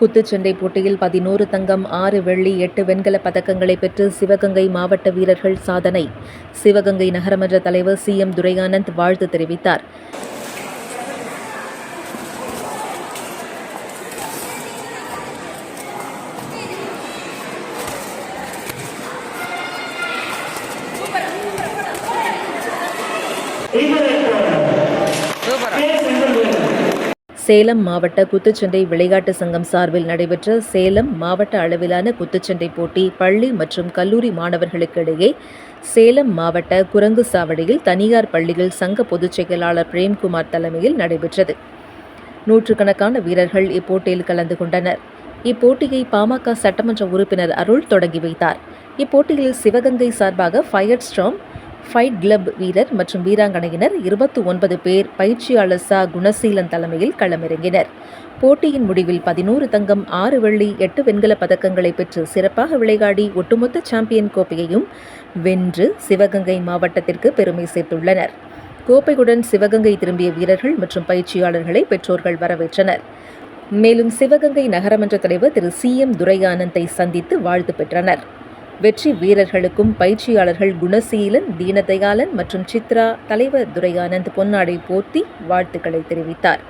குத்துச்சண்டை போட்டியில் பதினோரு தங்கம் ஆறு வெள்ளி எட்டு வெண்கல பதக்கங்களை பெற்று சிவகங்கை மாவட்ட வீரர்கள் சாதனை. சிவகங்கை நகரமன்ற தலைவர் சி. எம். துரையானந்த் வாழ்த்து தெரிவித்தார். சேலம் மாவட்ட குத்துச்சண்டை விளையாட்டு சங்கம் சார்பில் நடைபெற்ற சேலம் மாவட்ட அளவிலான குத்துச்சண்டை போட்டி பள்ளி மற்றும் கல்லூரி மாணவர்களுக்கு இடையே சேலம் மாவட்ட குரங்கு சாவடியில் தனியார் பள்ளிகள் சங்க பொதுச் செயலாளர் பிரேம்குமார் தலைமையில் நடைபெற்றது. நூற்றுக்கணக்கான வீரர்கள் இப்போட்டியில் கலந்து கொண்டனர். இப்போட்டியை பாமக சட்டமன்ற உறுப்பினர் அருள் தொடங்கி வைத்தார். இப்போட்டியில் சிவகங்கை சார்பாக ஃபயர் ஸ்ட்ராம் ஃபைட் கிளப் வீரர் மற்றும் வீராங்கனையினர் இருபத்தி ஒன்பது பேர் பயிற்சியாளர் சா. குணசீலன் தலைமையில் களமிறங்கினர். போட்டியின் முடிவில் பதினோரு தங்கம் ஆறு வெள்ளி எட்டு வெண்கல பதக்கங்களை பெற்று சிறப்பாக விளையாடி ஒட்டுமொத்த சாம்பியன் கோப்பையையும் வென்று சிவகங்கை மாவட்டத்திற்கு பெருமை சேர்த்துள்ளனர். கோப்பையுடன் சிவகங்கை திரும்பிய வீரர்கள் மற்றும் பயிற்சியாளர்களை பெற்றோர்கள் வரவேற்றனர். மேலும் சிவகங்கை நகரமன்ற தலைவர் திரு சி. எம். துரையானந்தை சந்தித்து வாழ்த்து பெற்றனர். வெற்றி வீரர்களுக்கும் பயிற்சியாளர்கள் குணசீலன் தீனதயாளன் மற்றும் சித்ரா தலைவர் துரையானந்த் பொன்னாடை போர்த்தி வாழ்த்துக்களை தெரிவித்தார்.